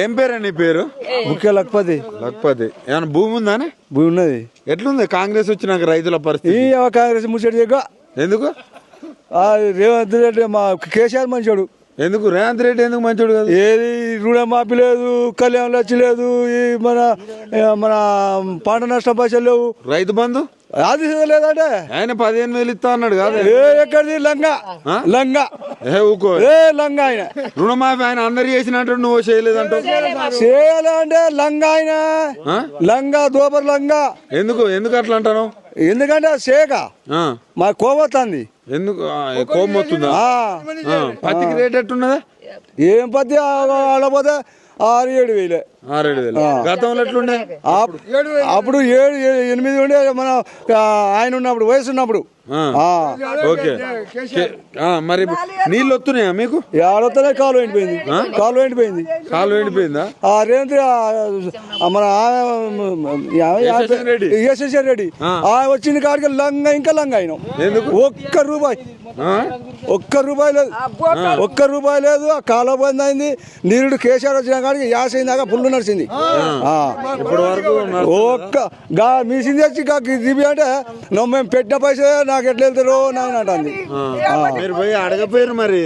ఏం పేరు నీ పేరు? ముఖ్య లక్పతి. లక్పతి. ఏమైనా భూమి ఉందానే? భూమి ఉన్నది. ఎట్లుంది? కాంగ్రెస్ వచ్చినాక రైతుల పరిస్థితి? కాంగ్రెస్ ముచ్చటి దగ్గర ఎందుకు? రేవంత్ రెడ్డి మా కేసీఆర్ మంచోడు. ఎందుకు? రేవంత్ రెడ్డి ఎందుకు మంచోడు కదా? ఏది రుణమాఫీ లేదు కళ్యాణ లక్ష్మి లేదు ఈ మన మన పంట నష్టం పైసలు లేవు. రైతు బంధు? అది లేదంటే ఆయన పదిహేను వేలు ఇస్తా అన్నాడు కాదు ఏ ఎక్కడిది లంగా? లంగా ఏ ఊకో ఏ లంగా ఆయన రుణమాఫీ ఆయన అందరు చేసినట్టు నువ్వు చేయలేదంటావు చేయాలంటే లంగా ఆయన? లంగా దోపర్ లంగా ఎందుకు ఎందుకు అట్లా అంటాను ఎందుకంటే సేక ఆ, మా కోవత్తాంది ఎందుకు ఆ, పత్తికి రేట్ ఎట్టున్నదా ఏం పత్తి ఆడపోతే ఆరు ఏడు వేలే. ఆరేడు వేలు. గతంలో ఎట్లుండే? అప్- అప్పుడు ఏడు ఎనిమిది ఉండే మన ఆయన ఉన్నప్పుడు వయసు ఉన్నప్పుడు. ఓకే. మరి నీళ్ళు వస్తున్నాయా మీకు? ఆడతనే కాలు ఎండిపోయింది. కాలు ఎండిపోయింది. కాలు ఎండిపోయిందా? ఆ రేవంత్ ఆ, ఆ, మన యశస్వి రెడ్డి. ఆ. వచ్చిన కాడికి లంగా ఇంకా లంగా అయిన. ఎందుకు? ఒక్క రూపాయి? ఒక్క రూపాయి లేదు. ఒక్క రూపాయి లేదు. ఆ కాలువ బంద్ అయింది. నీరుడు కేసీఆర్ వచ్చిన కాడికి యాస అయిన దాకా ఫుల్ నడిచింది? ఒక్క గా మీసింది వచ్చి దిబి అంటే నువ్వు మేము పెట్టిన పైసే నాకు ఎట్లా వెళ్తారో నాయన అంటుంది. ఆ. మీరు పోయి అడగపోయారు మరి.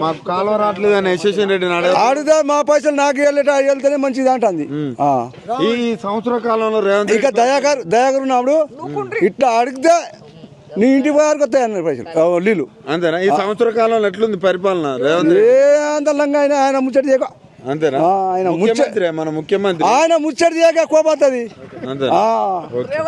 మాకు కాలువ రావట్లేదు అని యశస్వి రెడ్డిని అడగ ఆడితే మా పైసలు నాకు వెళ్ళట వెళ్తేనే మంచిది అంటుంది. ఆ. ఈ సంవత్సర కాలంలో రేవంత్ ఇక దయాకర్ దయాకర్ ఉన్నప్పుడు ఇట్లా అడిగితే నీ ఇంటి వరకు వస్తాయి అన్నారు పైసలు నీళ్ళు. అంతేనా? ఈ సంవత్సర కాలంలో ఎట్లుంది పరిపాలన రేవంత్ రెడ్డి? ఏ అంతలంగా ఆయన ఆయన ముచ్చటి చేయక. అంతేనా? ఆయన ముఖ్యమంత్రి మన ముఖ్యమంత్రి. ఆయన ముచ్చటి చేయక ఆ. ఓకే.